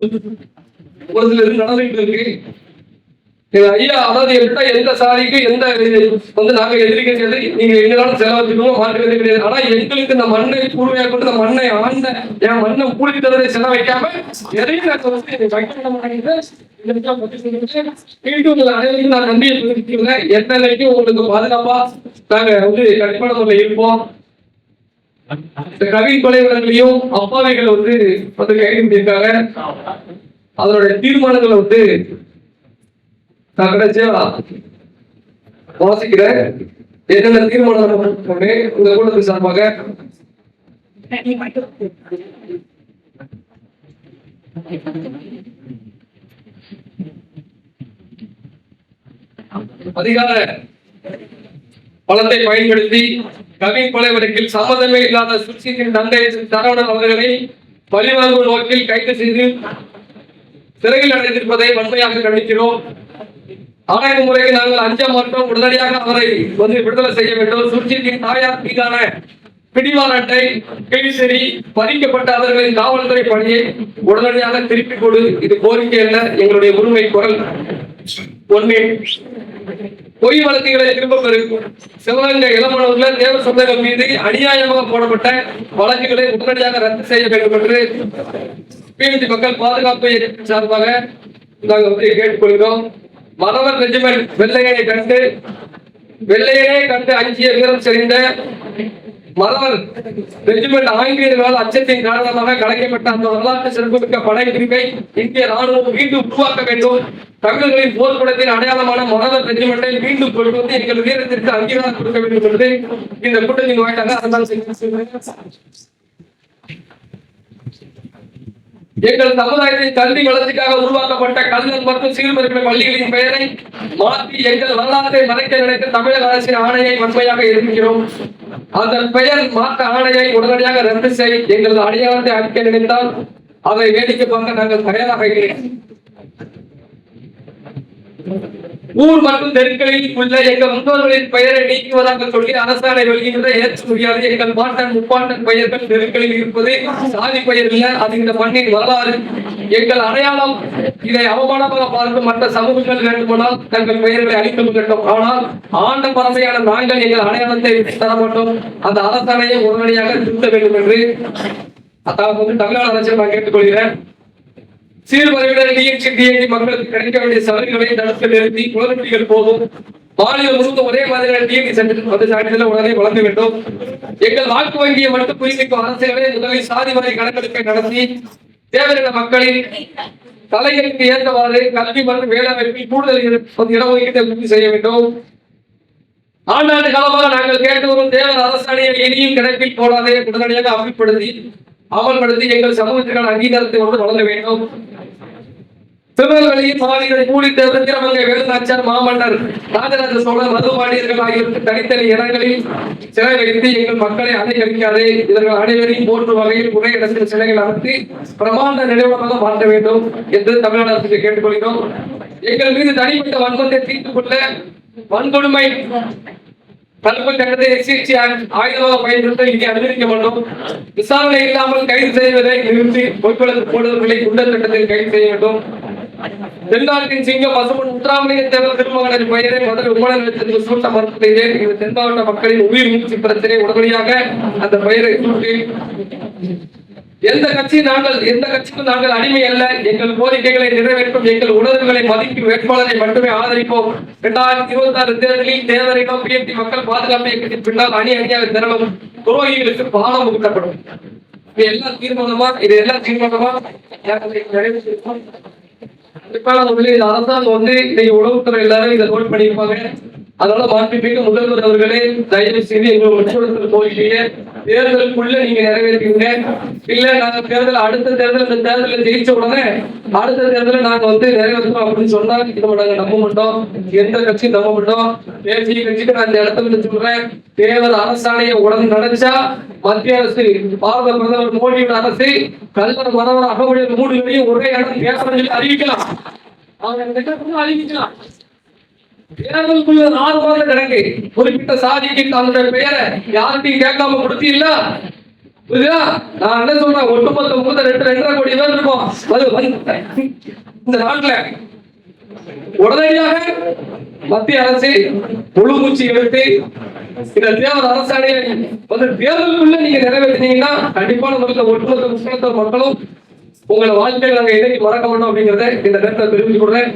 ஒரு சில இது நடந்துகிட்டு இருக்கு? ஐயா அதாவது எப்ப எந்த சாரிக்கு எந்த வந்து நாங்க எதிர்க்கிறது நீங்க எங்களால செலவழிக்கணும் மாற்றுவது கிடையாது. ஆனா எங்களுக்கு இந்த மண்ணை பூர்வையா கொண்டு இந்த மண்ணை ஆண்ட என் மண்ணை கூலி தரதை தவறை செலவைக்காம எதையும் நாங்க வந்து வைக்க மாட்டேங்குது மீண்டும் அனைவருக்கும் நான் நன்றியை தெரிவித்துக்கிறேன் எந்த நிலைக்கும் உங்களுக்கு பாதுகாப்பா நாங்க வந்து கட்டுப்பாடு இருப்போம். கவின் கொலை வழக்கிலையும் அப்பாவிகள் வந்து வந்து கைது பண்ணியிருக்காங்க. அதனுடைய தீர்மானங்களை வந்து நான் கடைசியா வாசிக்கிறேன். என்னென்ன தீர்மானம் பண்ணி உங்க கூட்டத்து சார்பாக. அதிகார பலத்தை பயன்படுத்தி கவி கொலை வழக்கில் சம்மதமே இல்லாத சுர்ஜித்தின் தந்தை சரவணன் அவர்களை பழிவாங்கும் நோக்கில் கைது செய்து சிறையில் அடைந்திருப்பதை வன்மையாக கண்டிக்கிறோம். ஆணைய முறைக்கு நாங்கள் அஞ்ச மாட்டோம். உடனடியாக அவரை வந்து விடுதலை செய்ய வேண்டும். சுர்ஜித்தின் தாயார் மீதான பிடிவாரட்டை கைசெறி பறிக்கப்பட்ட அவர்களின் காவல்துறை பணியை உடனடியாக திருப்பிக் கொடு. இது கோரிக்கை அல்ல எங்களுடைய உரிமை குரல். ஒன்று பொய் வழக்குகளை திரும்ப பெறும் சிவகங்கை இளமனூர்ல தேவ சந்தகம் மீது அநியாயமாக போடப்பட்ட வழக்குகளை உடனடியாக ரத்து செய்ய வேண்டும் என்று பிஎன்டி மக்கள் பாதுகாப்பு சார்பாக நாங்கள் வந்து கேட்டுக்கொள்கிறோம். மரவர் ரெஜிமெண்ட் வெள்ளையனை கண்டு வெள்ளையனே கண்டு அஞ்சிய வீரம் செறிந்த மரவர் ரெஜிமெண்ட் ஆங்கிலேயர்களால் அச்சத்தின் காரணமாக கலைக்கப்பட்ட அந்த வரலாற்று சிறப்புமிக்க படைப்பிரிவை இந்திய ராணுவம் மீண்டும் உருவாக்க வேண்டும். தமிழர்களின் போர்க்குடத்தின் அடையாளமான மரவர் ரெஜிமெண்டை மீண்டும் கொண்டு வந்து எங்கள் வீரத்திற்கு அங்கீகாரம் கொடுக்க வேண்டும் என்பது இந்த கூட்டத்தின் வாயிலாக அரசாங்கம் எங்கள் சமுதாயத்தின் கல்வி வளர்ச்சிக்காக உருவாக்கப்பட்ட கல்லூர் மற்றும் சீர்மருமை பள்ளிகளின் பெயரை மாற்றி எங்கள் வரலாற்றை மறைக்க நினைத்த தமிழக அரசின் ஆணையை வன்மையாக எதிர்க்கிறோம். அந்த பெயர் மாற்ற ஆணையை உடனடியாக ரத்து செய் எங்களது அடையாளத்தை அளிக்க நினைத்தால் அதை வேடிக்கை பார்க்க நாங்கள் தயாராக இருக்கிறேன் ஊர் மற்றும் தெருக்களில் உள்ள எங்கள் முன்னோர்களின் பெயரை நீக்குவதாக சொல்லி அரசாணை வெளியிட ஏற்ற முடியாது. எங்கள் பாட்டன் முப்பாட்டன் பெயர்கள் தெருக்களில் இருப்பது சாதி பெயர் இல்ல. அது இந்த மண்ணின் வரலாறு. எங்கள் அடையாளம் இதை அவமானமாக பார்க்கும் மற்ற சமூகங்கள் வேண்டுமானால் தங்கள் பெயர்களை அழிக்க வேண்டும் ஆனால் ஆண்ட பறவையான நாங்கள் எங்கள் அடையாளத்தை தர மாட்டோம். அந்த அரசாணையை உடனடியாக திருத்த வேண்டும் என்று. அதாவது வந்து தமிழ்நாடு அரசு நான் கேட்டுக்கொள்கிறேன். சீர்மறையுடன் டிஎன்சி டிஎன்டி மக்களுக்கு கிடைக்க வேண்டிய சலுகைகளை தடுத்து நிறுத்தி குளறுபடிகள் போதும். மாநிலம் முழுக்க ஒரே மாதிரியான டிஎன்டி சென்டர் வந்து சான்றிதழ் உடனே வழங்க வேண்டும். எங்கள் வாக்கு வங்கியை மட்டும் புதுப்பிக்கும் அரசுகளே முதலில் சாதி வரை கணக்கெடுப்பை நடத்தி தேவையான மக்களின் தலைகளுக்கு ஏற்றவாறு கல்வி மற்றும் வேளாண்மையில் கூடுதல் இடஒதுக்கீட்டை உறுதி செய்ய வேண்டும். ஆண்டாண்டு காலமாக நாங்கள் கேட்டு வரும் தேவர் அரசாணையை இனியும் கிடைப்பில் போடாதே உடனடியாக அமைப்படுத்தி அமல்படுத்தி எங்கள் சமூகத்திற்கான அங்கீகாரத்தை கொண்டு வழங்க வேண்டும். திருநெல்வேலியில் மாவீரர் கூலி திருமங்கை வேலுநாச்சார் மாமன்னர் ராஜராஜ சோழர் மதுபாடியர்கள் ஆகியோருக்கு தனித்தனி இடங்களில் சிலை வைத்து எங்கள் மக்களை அலைக்கழிக்காதே இவர்கள் அனைவரையும் போன்ற வகையில் ஒரே இடத்தில் சிலைகள் அமைத்து பிரமாண்ட நிறுவனமாக மாற்ற வேண்டும் என்று தமிழ்நாடு அரசுக்கு கேட்டுக்கொள்கிறோம். எங்கள் மீது தனிப்பட்ட வன்மத்தை தீர்த்துக் கொள்ள வன்கொடுமை தடுப்பு சட்டத்தை எஸ்சிசி ஆயுதமாக பயன்படுத்த இங்கே அனுமதிக்க வேண்டும். விசாரணை இல்லாமல் கைது செய்வதை நிறுத்தி பொய்ப்பளவு போடுவர்களை குண்டர் சட்டத்தில் கைது செய்ய வேண்டும். தென்னாட்டின் சிங்கம் பசுமன் முத்துராமலிங்க தேவர் திருமகனின் பெயரை முதல் விமான நிலையத்திற்கு சூட்ட மறுத்தேன் இது தென் மாவட்ட மக்களின் உயிர் மூச்சு பிரச்சனை உடனடியாக அந்த பெயரை சூட்டி எந்த கட்சி நாங்கள் எந்த கட்சிக்கும் நாங்கள் அடிமை அல்ல. எங்கள் கோரிக்கைகளை நிறைவேற்றும் எங்கள் உணர்வுகளை மதிக்கும் வேட்பாளரை மட்டுமே ஆதரிப்போம். இரண்டாயிரத்தி இருபத்தி ஆறு தேர்தலில் தேர்தலிடம் பிஎம்டி மக்கள் பாதுகாப்பு இயக்கத்தின் பின்னால் அணி அணியாக திரளும் துரோகிகளுக்கு பாலம் புகுத்தப்படும் இது எல்லாம் தீர்மானமா? இது எல்லாம் தீர்மானமா? நிறைவேற்றிருக்கோம் கண்டிப்பான அரசாங்கம் வந்து இன்னைக்கு உளவுத்துறை எல்லாரும் இதை நோட் பண்ணியிருப்பாங்க. அதனால மாண்புமிகு முதல்வர் அவர்களே தயவு செய்து எங்கள் ஒற்றுழைப்பு கோரிக்கையை தேர்தலுக்குள்ள நீங்க நிறைவேற்றுங்க. இல்ல நாங்க தேர்தல் அடுத்த தேர்தல் இந்த தேர்தலில் ஜெயிச்ச உடனே அடுத்த தேர்தலில் நாங்க வந்து நிறைவேற்றோம் அப்படின்னு சொன்னா இதை நாங்க நம்ப மாட்டோம். எந்த கட்சியும் நம்ப மாட்டோம். தேசிய கட்சிக்கு நான் இந்த இடத்துல சொல்றேன். தேர்தல் அரசாணையை உடனே நடந்தா மத்திய அரசு பாரத பிரதமர் மோடியோட அரசு கல்வர மரவர் அகமுடைய மூணு வரையும் ஒரே இடம் பேசணும்னு சொல்லி அறிவிக்கலாம். அவங்க அறிவிக்கலாம். தேர்தலுக்குள்ள ஆறு மாதம் கிடங்கு குறிப்பிட்ட சாதிக்கு தன்னுடைய பெயரை யார்கிட்டையும் கேட்காம கொடுத்தீங்களா? புரியுதா? நான் என்ன சொல்றேன்? ஒட்டுமொத்த முப்பத்தி ரெண்டு ரெண்டரை கோடி தான் இருக்கும். அது இந்த நாட்டுல உடனடியாக மத்திய அரசு முழு மூச்சு எடுத்து இந்த தேவர் அரசாணையை வந்து தேர்தலுக்குள்ள நீங்க நிறைவேற்றினீங்கன்னா கண்டிப்பான முறையில் ஒட்டுமொத்த முஸ்லிம் மக்களும் உங்களை வாழ்க்கையில் நாங்க என்னைக்கு மறக்க மாட்டோம் அப்படிங்கிறத இந்த நேரத்தில் தெரிவித்துக் கொடுறேன்